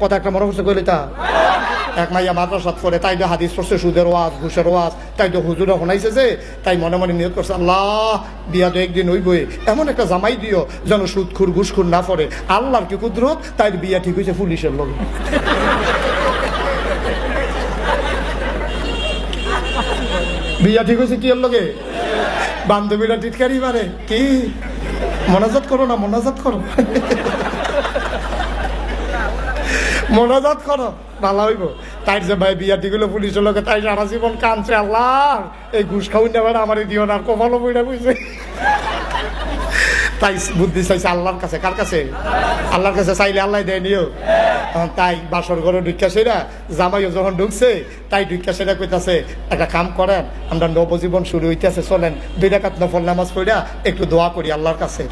কথা একটা মনে তা এক মাইয়া মাদ্রাসাত পড়ে তাই হাদিস পড়ছে, সুদের ওয়াজ, ঘুষের ওয়াজ। তাই তো হুজুরে শোনাইছে যে, তাই মনে মনে নিয়োগ করছে, আল্লাহ, বিয়া তো একদিন হইবই। এমন একটা জামাই দিও, যেন সুদখুর, ঘুষখুর না পড়ে। আল্লাহর কি কুদরত? তাই বিয়া ঠিক হয়েছে পুলিশের লোক বিয়া ঠিক হয়েছে কি লগে? বান্ধবীরা টিটকারি মারে। কি? মনাজাত করো না, মনাজাত করো। মনাজাত করো, ভালো হইব। তাই যে ভাই বিয়া ঠিক হলো পুলিশের লোকে তাই সারা জীবন কানছে আল্লাহ! এই ঘুষ খাউন নেবার আমার দিও না কপালও বইটা বুঝছে। তাই বুদ্ধি চাইছে আল্লাহর কাছে, কার কাছে? আল্লাহর কাছে চাইলে আল্লাহ দেয়, নিও। তাই বাসর ঘরে ঢুকা সেরা, জামাইও যখন ঢুকছে, তাই ঢুকা সেরা কইতাছে, একটা কাম করেন, আমরা নবজীবন শুরু হইতেছে, চলেন। বিরাকাত নফল নামাজ পড়িয়া একটু দোয়া করি আল্লাহর কাছে।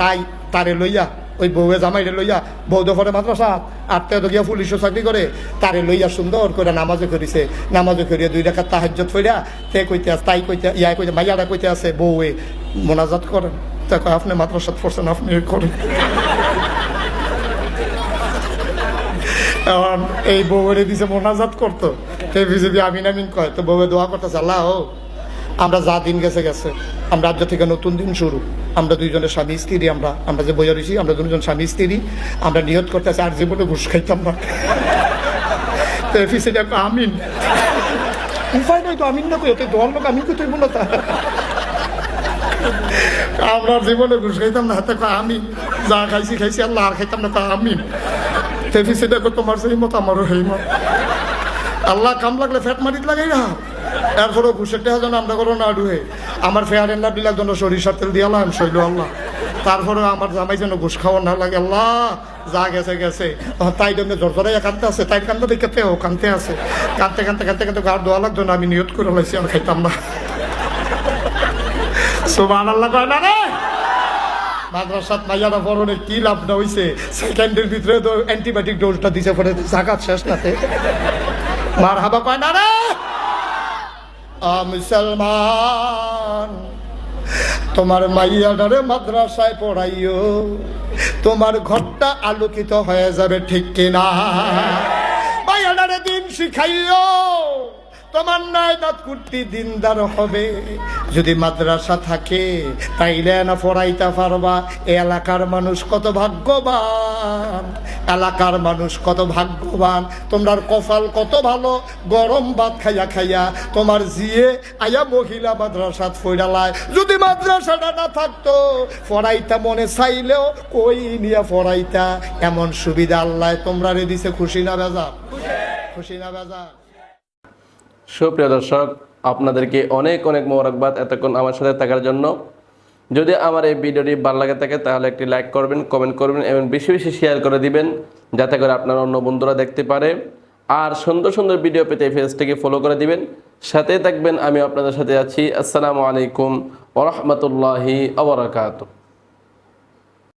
তাই তারে লইয়া ওই বউয়ে জামাইরে লইয়া বউ দফরে মাদ্রাসা তো গিয়া পুলিশও চাকরি করে তারে লইয়া সুন্দর করে নামাজে করিছে নামাজে করিয়া দুই রেখা তাহাজ্জত ফইরা তে কইতে আছে তাই কইতে ইয়া কইতে মাইয়ারা কইতে আছে বউয়ে মোনাজাত করেন। তা কয়, আপনি মাদ্রাসাত পড়ছেন আপনি করেন। এই বউরে দিছে মোনাজাত করতো বিজেপি আমিন আমিন কয় তো বউয়ে দোয়া করতেছে আল্লাহ ও আমরা যা দিন গেছে গেছে, আমরা আজ থেকে নতুন দিন শুরু। আমরা দুইজনের স্বামী, স্ত্রী, আমরা আমরা যে বইয়া রয়েছি, আমরা দুজন স্বামী, স্ত্রী, আমরা নিয়ত করতেছি আর জীবনে ঘুষ খাইতাম না। আমিন। উপায় নাই তো, আমিন না কই দোয়ার লোক আমি কোথায় বলো তা? আমরা জীবনে ঘুষ খাইতাম না হাতে আমিন। যা খাইছি খাইছি, আল্লাহ আর খাইতাম না, তা আমিন। তেফিসে দেখো, তোমার সেই মত, আমারও সেই মত। আল্লাহ কাম লাগলে ফ্যাট মারিত লাগাই না। এরপরে ঘুষের যেন আমরা করো না ডুহে আমার ফেয়ার এন্ডা বিলাক যেন সরিষার তেল দিয়ে শৈল আল্লাহ। তারপরে আমার জামাই যেন ঘুষ খাওয়া না লাগে, আল্লাহ, যা গেছে গেছে। তাই জন্য কানতে আছে, তাই কান্দে দেখে ও কানতে আছে। কানতে কানতে কানতে কানতে গার দোয়া লাগতো না, আমি নিয়ত করে লাইছি আর খাইতাম না। আল্লাহ কয় না রে? মাদ্রাসাত মাইয়ারা পরনে কি লাভ না হইছে? সেকেন্ডের ভিতরে তো অ্যান্টিবায়োটিক ডোজটা দিছে, পরে জাকাত শেষ নাতে। মার হাবা কয় না রে? মুসলমান, তোমার মাইয়াডারে মাদ্রাসায় পড়াইও, তোমার ঘরটা আলোকিত হয়ে যাবে ঠিক কিনা? মাইয়াডারে দিন শিখাইও। তোমার নয় দাঁত কুর্তি দিনদার হবে। যদি মাদ্রাসা থাকে, তাইলে না পড়াইতে পারবা। এলাকার মানুষ কত ভাগ্যবান, এলাকার মানুষ কত ভাগ্যবান। তোমার কপাল কত ভালো, গরম ভাত খাইয়া খাইয়া তোমার জিয়ে আয়া মহিলা মাদ্রাসাত ফইরালায় যদি মাদ্রাসাটা না থাকতো পড়াইতা মনে চাইলেও কই নিয়ে পড়াইতা এমন সুবিধা আল্লাহ তোমরা রে দিছে। খুশি না বেজা খুশি না বেজা সুপ্রিয় দর্শক, আপনাদেরকে অনেক অনেক মোবারকবাদ এতক্ষণ আমার সাথে থাকার জন্য। যদি আমার এই ভিডিওটি ভালো লাগে থাকে, তাহলে একটি লাইক করবেন, কমেন্ট করবেন এবং বেশি বেশি শেয়ার করে দিবেন, যাতে করে আপনার অন্য বন্ধুরা দেখতে পারে। আর সুন্দর সুন্দর ভিডিও পেতে পেজটিকে ফলো করে দিবেন। সাথে থাকবেন, আমি আপনাদের সাথে আছি। আসসালামু আলাইকুম ওরহমতুল্লাহি আবরাকাত